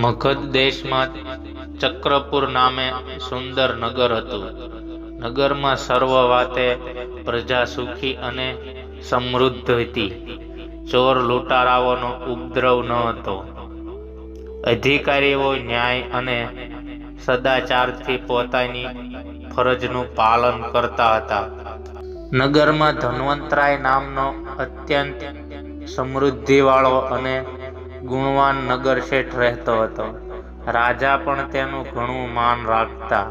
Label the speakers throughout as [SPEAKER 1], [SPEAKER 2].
[SPEAKER 1] મગધ દેશમાં ચક્રપુર નામે સુંદર નગર હતું. નગરમાં સર્વ વાતે પ્રજા સુખી અને સમૃદ્ધ હતી. ચોર લૂંટારાઓનો ઉપદ્રવ ન હતો. અધિકારીઓ ન્યાય અને સદાચારથી પોતાની ફરજનું પાલન કરતા હતા. નગરમાં ધન્વંતરાય નામનો અત્યંત સમૃદ્ધિવાળો અને ગુણવાન નગર શેઠ રહેતો હતો. રાજા પણ તેનું ઘણું માન રાખતા.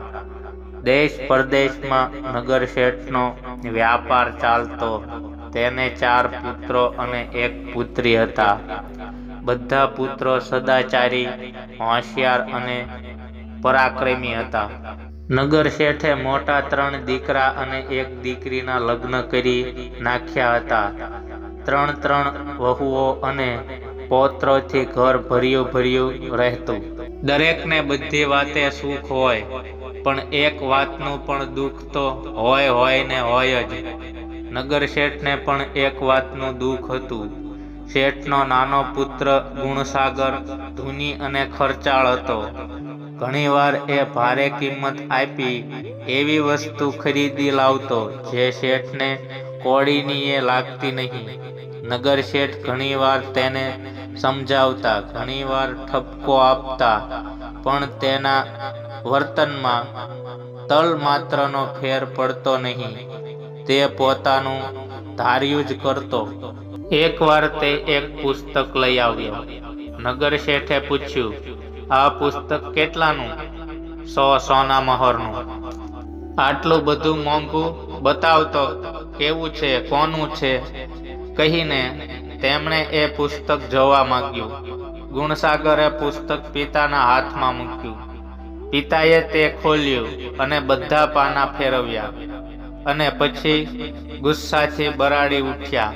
[SPEAKER 1] દેશ પરદેશમાં નગર શેઠનો વ્યાપાર ચાલતો. તેને ચાર પુત્રો અને એક પુત્રી હતા. બધા પુત્રો સદાચારી, હોશિયાર અને પરાક્રમી હતા. નગર શેઠે મોટા ત્રણ દીકરા અને એક દીકરીના લગ્ન કરી નાખ્યા હતા. ત્રણ ત્રણ વહુઓ અને પૌત્રોથી ઘર ભર્યું ભર્યું રહેતું. દરેકને બધી વાતે સુખ હોય, પણ એક વાતનું પણ દુઃખ તો હોય હોય ને હોય જ. નગર શેઠને પણ એક વાતનું દુઃખ હતું. શેઠનો નાનો પુત્ર ગુણસાગર ધૂની અને ખર્ચાળ હતો. ઘણીવાર એ ભારે કિંમત આપી એવી વસ્તુ ખરીદી લાવતો જે શેઠને કોળીની એ લાગતી નહીં. નગર શેઠ ઘણીવાર તેને સમજાવતા, ઘણીવાર ઠપકો આપતા, પણ તેના વર્તનમાં તલ માત્રનો ફેર પડતો નહીં. તે પોતાનું ધાર્યું જ કરતો. એકવાર તે એક પુસ્તક લઈ આવ્યો. નગર શેઠે પૂછ્યું, આ પુસ્તક કેટલાનું? સો સોના મહોરનું. આટલું બધું મોંઘું? બતાવતો, કેવું છે? કોનું છે? કહીને તેમણે એ પુસ્તક જોવા માંગ્યું. ગુણસાગરે પુસ્તક પિતાના હાથમાં મૂક્યું. પિતાએ તે ખોલ્યું અને બધા પાના ફેરવ્યા. અને પછી ગુસ્સાથી બરાડી ઉઠ્યા.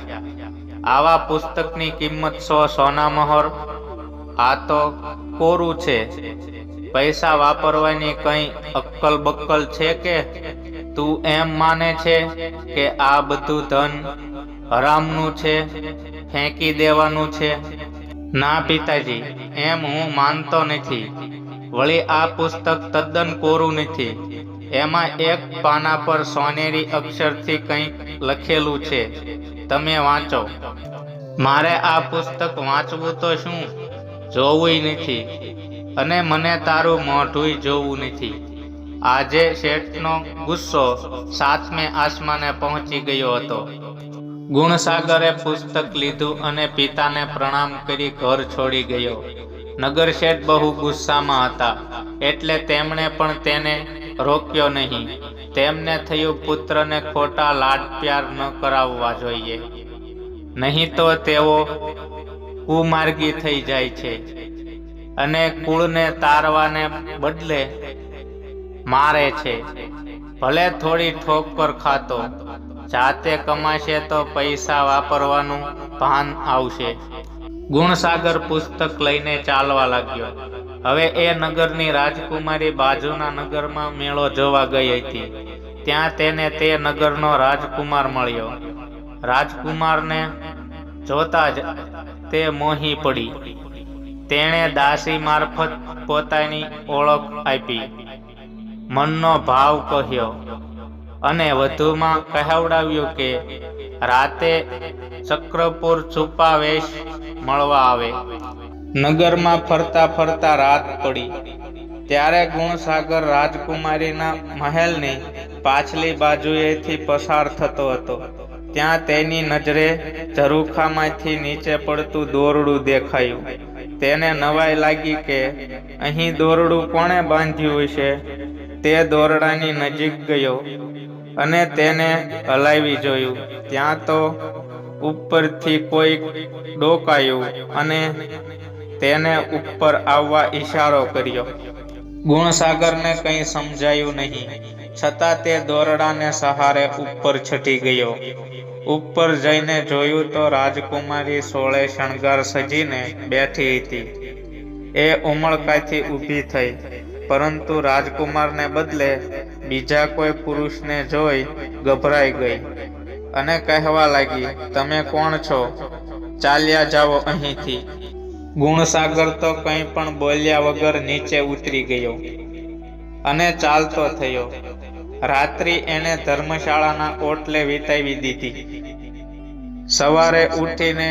[SPEAKER 1] આવા પુસ્તકની કિંમત સો સોના મહોર? આ તો કોરું છે. પૈસા વાપરવાની કઈ અક્કલ બક્કલ છે કે? તું એમ માને છે કે આ બધું ધન હરામનું છે? ફેંકી દેવાનું છે. ના, પિતાજી, એમ હું માનતો નથી. વળી આ પુસ્તક તદ્દન કોરું નથી. એમાં એક પાના પર સોનેરી અક્ષરથી કંઈક લખેલું છે. તમે વાંચો. મારે આ પુસ્તક વાંચવું તો શું? જોવું નથી. અને મને તારું મોઢું જોવું નથી. આજે શેઠનો ગુસ્સો સાતમે આસમાને પહોંચી ગયો હતો. ગુણસાગરે પુસ્તક લીધું અને પિતાને પ્રણામ કરી ઘર છોડી ગયો. નગર શેઠ બહુ ગુસ્સામાં હતા, એટલે તેમણે પણ તેને રોક્યો નહીં. તેમને થયું પુત્રને ખોટા લાડ પ્યાર ન કરાવવા જોઈએ. નહીં તો તેઓ કુમાર્ગી થઈ જાય છે અને કુળને તારવાને બદલે મારે છે. ભલે થોડી ઠોકર ખાતો જાતે કમાશે તો પૈસા વાપરવાનું ભાન આવશે. ગુણસાગર પુસ્તક લઈને ચાલવા લાગ્યો. હવે એ નગરની રાજકુમારી બાજુના નગરમાં મેળો જોવા ગઈ હતી. ત્યાં તેને તે નગરનો રાજકુમાર મળ્યો. રાજકુમારને જોતા જ તે મોહી પડી. તેણે દાસી મારફત પોતાની ઓળખ આપી. મનનો ભાવ કહ્યો અને વધુમાં કહેવડાવ્યું કે, રાતે ચક્રપુર છુપાવેશ મળવા આવે. નગરમાં ફરતા ફરતા રાત પડી. ત્યારે ગુણસાગર રાજકુમારીના મહેલની પાછલી બાજુએથી પસાર થતો હતો. ત્યાં તેની નજરે ઝરૂખામાંથી નીચે પડતું દોરડું દેખાયું. તેને નવાઈ લાગી કે, અહીં દોરડું કોણે બાંધ્યું હશે? તે દોરડાની નજીક ગયો. અને તેને હલાવી જોયું. ત્યાં તો ઉપરથી કોઈ ડોકાયું અને તેને ઉપર આવવા ઈશારો કર્યો. ગુણસાગરને કંઈ સમજાયું નહીં. છતાં તે દોરડાને સહારે ઉપર છટી ગયો. ઉપર જઈને જોયું તો રાજકુમારી સોળે શણગાર સજીને બેઠી હતી. એ ઉમળકાથી ઊભી થઈ. પરંતુ રાજકુમારને બદલે બીજા કોઈ પુરુષને જોઈ ગભરાઈ ગઈ અને કહેવા લાગી, તમે કોણ છો? ચાલ્યા જાઓ અહીંથી. ગુણસાગર તો કંઈ પણ બોલ્યા વગર નીચે ઉતરી ગયો અને ચાલતો થયો. રાત્રિ એણે ધર્મશાળાના ઓટલે વિતાવી દીધી. સવારે ઉઠીને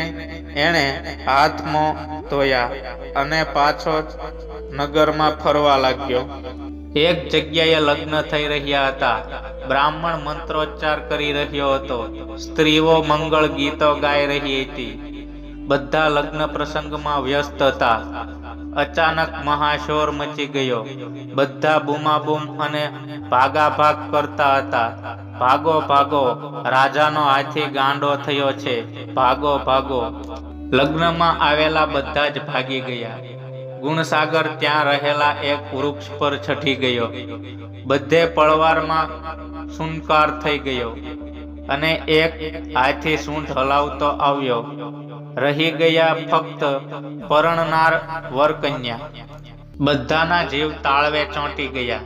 [SPEAKER 1] એણે હાથ મોં ધોયા અને પાછો નગરમાં ફરવા લાગ્યો. એક જગ્યાએ લગ્ન થઈ રહ્યા હતા. બ્રાહ્મણ મંત્રોચ્ચાર કરી રહ્યો હતો. સ્ત્રીઓ મંગળ ગીતો ગાઈ રહી હતી. બધા લગ્ન પ્રસંગમાં વ્યસ્ત હતા. અચાનક મહાશોર મચી ગયો. બધા બૂમાબૂમ અને ભાગાભાગ કરતા હતા. ભાગો ભાગો રાજાનો હાથી ગાંડો થયો છે. ભાગો ભાગો લગ્નમાં આવેલા બધા જ ભાગી ગયા. ગુણસાગર ત્યાં રહેલા એક વૃક્ષ પર છઠી ગયો. બધે પળવારમાં સુનકાર થઈ ગયો અને એક હાથી સૂંઢ હલાવતો આવ્યો. રહી ગયા ફક્ત પરણનાર વરકન્યા. બધાના જીવ તાળવે ચોંટી ગયા.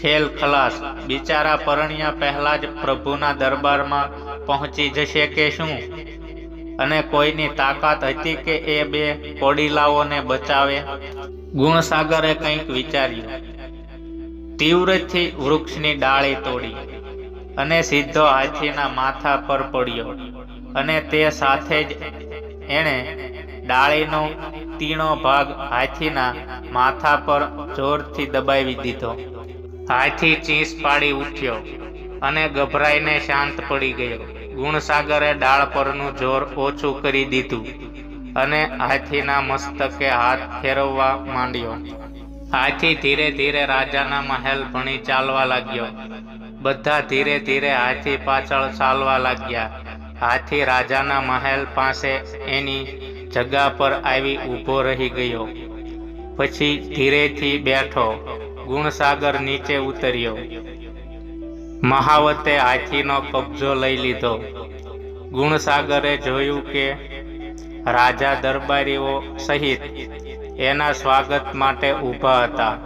[SPEAKER 1] ખેલ ખલાસ. બિચારા પરણ્યા પહેલા જ પ્રભુના દરબારમાં પહોંચી જશે કે શું? અને કોઈની તાકાત હતી કે એ બે કોડીલાઓને બચાવે? ગુણસાગરે કંઈક વિચાર્યું. તીવ્રથી વૃક્ષની ડાળી તોડી અને સીધો હાથીના માથા પર પડ્યો અને તે સાથે જ એણે ડાળીનો તીણો ભાગ હાથીના માથા પર જોરથી દબાવી દીધો. હાથી ચીસ પાડી ઉઠ્યો અને ગભરાઈને શાંત પડી ગયો. ગુણસાગરે ડાળ પરનું જોર ઓછું કરી દીધું અને હાથીના મસ્તકે હાથ ફેરવવા માંડ્યો. હાથી ધીરે ધીરે રાજાના મહેલ ભણી ચાલવા લાગ્યો. બધા ધીરે ધીરે હાથી પાછળ ચાલવા લાગ્યા. હાથી રાજાના મહેલ પાસે એની જગા પર આવી ઊભો રહી ગયો. પછી ધીરેથી બેઠો. ગુણસાગર નીચે ઉતર્યો. મહાવતે હાથીનો કબજો લઈ લીધો. ગુણસાગરે જોયું કે રાજા દરબારીઓ સહિત એના સ્વાગત માટે ઊભા હતા.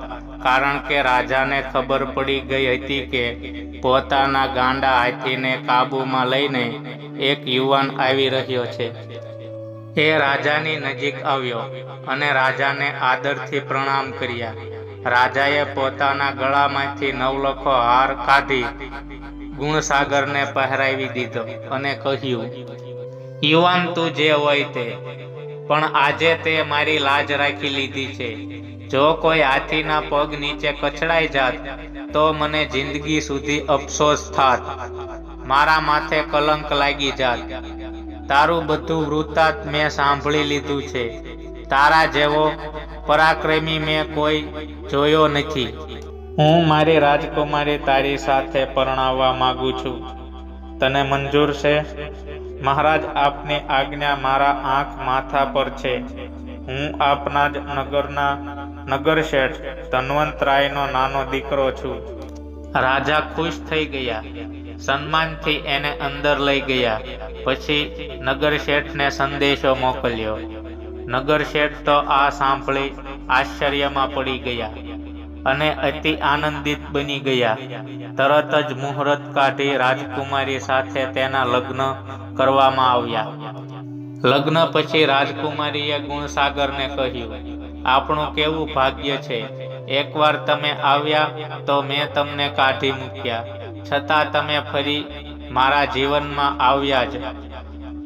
[SPEAKER 1] કારણ કે રાજાને ખબર પડી ગઈ હતી કે પોતાના ગાંડા હાથીને કાબૂમાં લઈને એક યુવાન આવી રહ્યો છે. એ રાજાની નજીક આવ્યો અને રાજાને આદરથી પ્રણામ કર્યા. રાજાએ પોતાના ગળામાંથી નવલખો હાર કાઢી ગુણસાગરને પહેરાવી દીધો અને કહ્યું, યુવાન તું જે હોય તે, પણ આજે તે મારી લાજ રાખી લીધી છે. જો કોઈ હાથીના પગ નીચે કચડાઈ જાત, તો મને જિંદગી સુધી અફસોસ થાત. મારા માથે કલંક લાગી જાત. તારું બધું વૃતાંત મેં સાંભળી લીધું છે. તારા જેવો પરાક્રમી મેં કોઈ જોયો નથી. હું મારી રાજકુમારી તારી સાથે પરણાવવા માંગુ છું. તને મંજૂર છે? મહારાજ, આપની આજ્ઞા મારા આંખ માથા પર છે. હું આપના જ નગરના નગર શેઠ ધનવંતરાયનો નાનો દીકરો છું. રાજા ખુશ થઈ ગયા. સન્માનથી એને અંદર લઈ ગયા. પછી નગર શેઠને સંદેશો મોકલ્યો. નગર શેઠ તો આ સાંભળી આશ્ચર્યમાં પડી ગયા અને અતિ આનંદિત બની ગયા. તરત જ મુહૂર્ત કાઢી રાજકુમારી સાથે તેના લગ્ન કરવામાં આવ્યા. લગ્ન પછી રાજકુમારીએ ગુણસાગરને કહ્યું, આપણું કેવું ભાગ્ય છે? એકવાર તમે આવ્યા તો મેં તમને કાઢી મૂક્યા. છતાં તમે ફરી મારા જીવનમાં આવ્યા જ.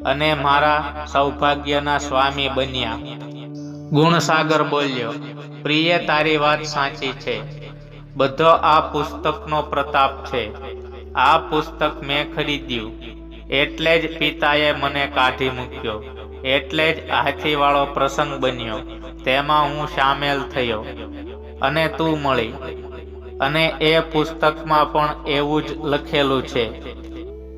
[SPEAKER 1] અને મારા સૌભાગ્યના સ્વામી બન્યા. ગુણસાગર બોલ્યો, પ્રિય, તારી વાત સાચી છે. બધો આ પુસ્તકનો પ્રતાપ છે. આ પુસ્તક મેં ખરીદ્યું. એટલે જ પિતાએ મને કાઢી મૂક્યો. એટલે જ હાથીવાળો પ્રસંગ બન્યો. તેમાં હું સામેલ થયો. અને તું મળી. અને એ પુસ્તકમાં પણ એવું જ લખેલું છે.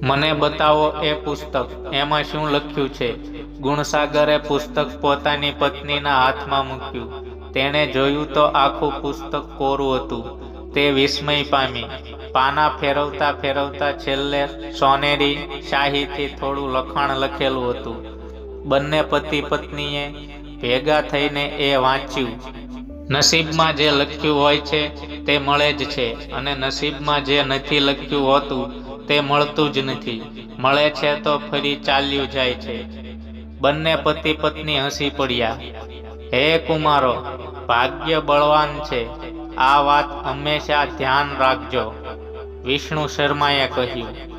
[SPEAKER 1] મને બતાવો એ પુસ્તક. એમાં શું લખ્યું છે? ગુણસાગરે પુસ્તક પોતાની પત્નીના હાથમાં મૂક્યું. તેણે જોયું તો આખું પુસ્તક કોરું હતું. તે વિસ્મય પામી. પાના ફેરવતા ફેરવતા છેલ્લે સોનેરી શાહીથી થોડું લખાણ લખેલું હતું. બંને પતિ પત્નીએ ભેગા થઈને એ વાંચ્યું. નસીબમાં જે લખ્યું હોય છે તે મળે જ છે અને નસીબમાં જે નથી લખ્યું હોતું તે મળતું જ નથી. મળે છે તો ફરી ચાલ્યું જાય છે. બંને પતિ પત્ની હસી પડ્યા. હે કુમારો, ભાગ્ય બળવાન છે. આ વાત હંમેશા ધ્યાન રાખજો, વિષ્ણુ શર્માએ કહ્યું.